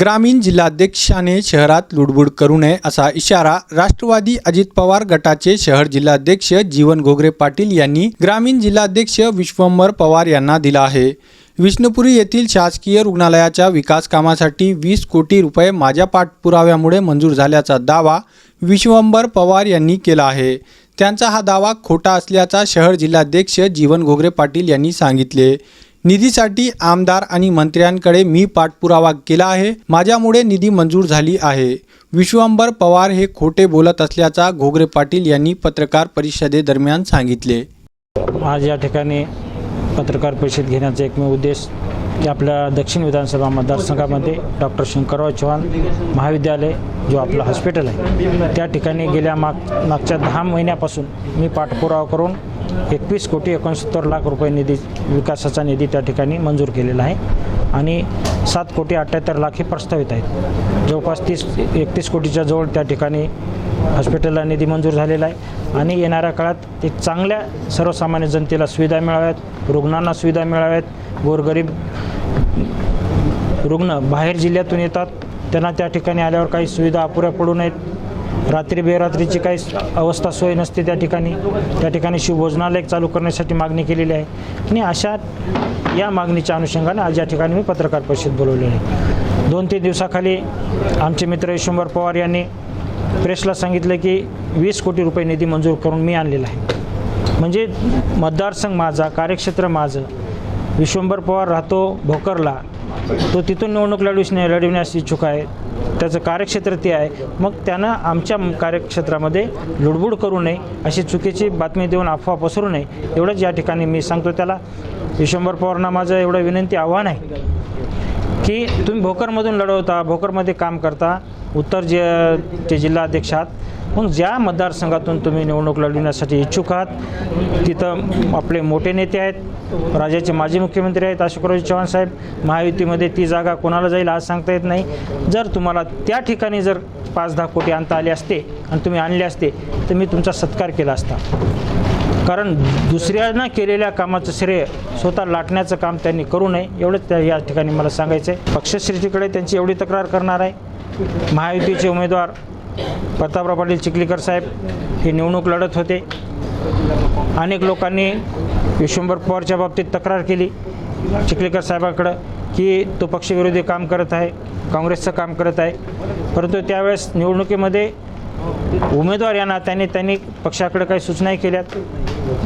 ग्रामीण जिल्हाध्यक्षाने शहरात लुडबुड करू नये असा इशारा राष्ट्रवादी अजित पवार गटाचे शहर जिल्हाध्यक्ष जीवन घोगरे पाटील यांनी ग्रामीण जिल्हाध्यक्ष विश्वंभर पवार यांना दिला आहे. विष्णुपुरी येथील शासकीय रुग्णालयाच्या विकास कामासाठी वीस कोटी रुपये माझ्या पाठपुराव्यामुळे मंजूर झाल्याचा दावा विश्वंभर पवार यांनी केला आहे. त्यांचा हा दावा खोटा असल्याचा शहर जिल्हाध्यक्ष जीवन घोगरे पाटील यांनी सांगितले. निधीसाठी आमदार आणि मंत्र्यांकडे मी पाठपुरावा केला आहे. माझ्यामुळे निधी मंजूर झाली आहे. विश्वंभर पवार हे खोटे बोलत असल्याचा घोगरे पाटील यांनी पत्रकार परिषदेदरम्यान सांगितले. आज या ठिकाणी पत्रकार परिषद घेण्याचा एकमेव उद्देश की आपल्या दक्षिण विधानसभा मतदारसंघामध्ये डॉक्टर शंकरराव चव्हाण महाविद्यालय जो आपलं हॉस्पिटल आहे त्या ठिकाणी गेल्या माग मागच्या दहा महिन्यापासून मी पाठपुरावा करून एकवीस कोटी एकोणसत्तर लाख रुपये निधी विकासाचा निधी त्या ठिकाणी मंजूर केलेला आहे. आणि सात कोटी अठ्ठ्याहत्तर लाख हे प्रस्तावित आहेत. जवळपास तीस एकतीस कोटीच्या जवळ त्या ठिकाणी हॉस्पिटलला निधी मंजूर झालेला आहे. आणि येणाऱ्या काळात एक चांगल्या सर्वसामान्य जनतेला सुविधा मिळाव्यात रुग्णांना सुविधा मिळाव्यात. गोरगरीब रुग्ण बाहेर जिल्ह्यातून येतात. त्यांना त्या ठिकाणी आल्यावर काही सुविधा अपुऱ्या पडू नयेत. रात्री बेरात्रीची काही अवस्था सोय नसते त्या ठिकाणी. त्या ठिकाणी शिवभोजनालय चालू करण्यासाठी मागणी केलेली आहे. आणि अशा या मागणीच्या अनुषंगाने आज या ठिकाणी मी पत्रकार परिषद बोलवली आहे. दोन तीन दिवसाखाली आमचे मित्र यशंभर पवार यांनी प्रेसला सांगितलं की वीस कोटी रुपये निधी मंजूर करून मी आणलेला आहे. म्हणजे मतदारसंघ माझा कार्यक्षेत्र माझं विश्वंभर पवार राहतो भोकरला. तो तिथून निवडणूक लढविस लढविण्यास इच्छुक आहे. त्याचं कार्यक्षेत्र ते आहे. मग त्यांना आमच्या कार्यक्षेत्रामध्ये लुडबुड करू नये अशी चुकीची बातमी देऊन अफवा पसरू नये एवढंच या ठिकाणी मी सांगतो त्याला. विश्वंभर पवारांना माझं एवढं विनंती आव्हान आहे की तुम्ही भोकरमधून लढवता भोकरमध्ये काम करता. उत्तर जे ते जिल्हाध्यक्ष पण मग ज्या मतदारसंघातून तुम्ही निवडणूक लढविण्यासाठी इच्छुक आहात तिथं आपले मोठे नेते आहेत राज्याचे माजी मुख्यमंत्री आहेत अशोकराव चव्हाण साहेब महायुतीमध्ये ती जागा कोणाला जाईल आज सांगता येत नाही. जर तुम्हाला त्या ठिकाणी जर पाच दहा कोटी आणता आले असते आणि तुम्ही आणले असते तर मी तुमचा सत्कार केला असता. कारण दुसऱ्यांना केलेल्या कामाचं श्रेय स्वतः लाटण्याचं काम त्यांनी करू नये एवढंच त्या या ठिकाणी मला सांगायचं आहे पक्षश्रेष्ठीकडे त्यांची एवढी तक्रार करणार आहे. महायुतीचे उमेदवार प्रतापराव पाटील चिखलीकर साहेब हे निवडणूक लढत होते. अनेक लोकांनी विश्वंभर पवारच्या बाबतीत तक्रार केली. चिखलीकर साहेबाकडं की तो पक्षविरोधी काम करत आहे काँग्रेसचं काम करत आहे. परंतु त्यावेळेस निवडणुकीमध्ये उमेदवार यांना त्यांनी त्यांनी पक्षाकडे काही सूचनाही केल्यात.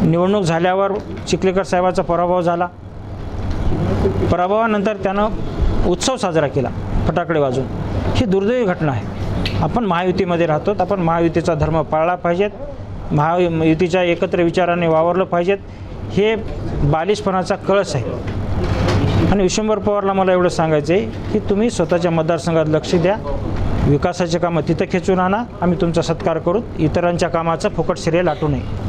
निवडणूक झाल्यावर चिखलीकर साहेबाचा पराभव झाला. पराभवानंतर त्यानं उत्सव साजरा केला फटाकडे वाजून. ही दुर्दैवी घटना आहे. आपण महायुतीमध्ये राहतो आपण महायुतीचा धर्म पाळला पाहिजेत. महायुतीच्या एकत्र विचाराने वावरलं पाहिजेत. हे बालिशपणाचा कळस आहे. आणि विश्वंभर पवारला मला एवढं सांगायचं आहे की तुम्ही स्वतःच्या मतदारसंघात लक्ष द्या. विकासाचे कामं तिथं खेचून आणा. आम्ही तुमचा सत्कार करू. इतरांच्या कामाचं फुकट श्रेय लाटू नये.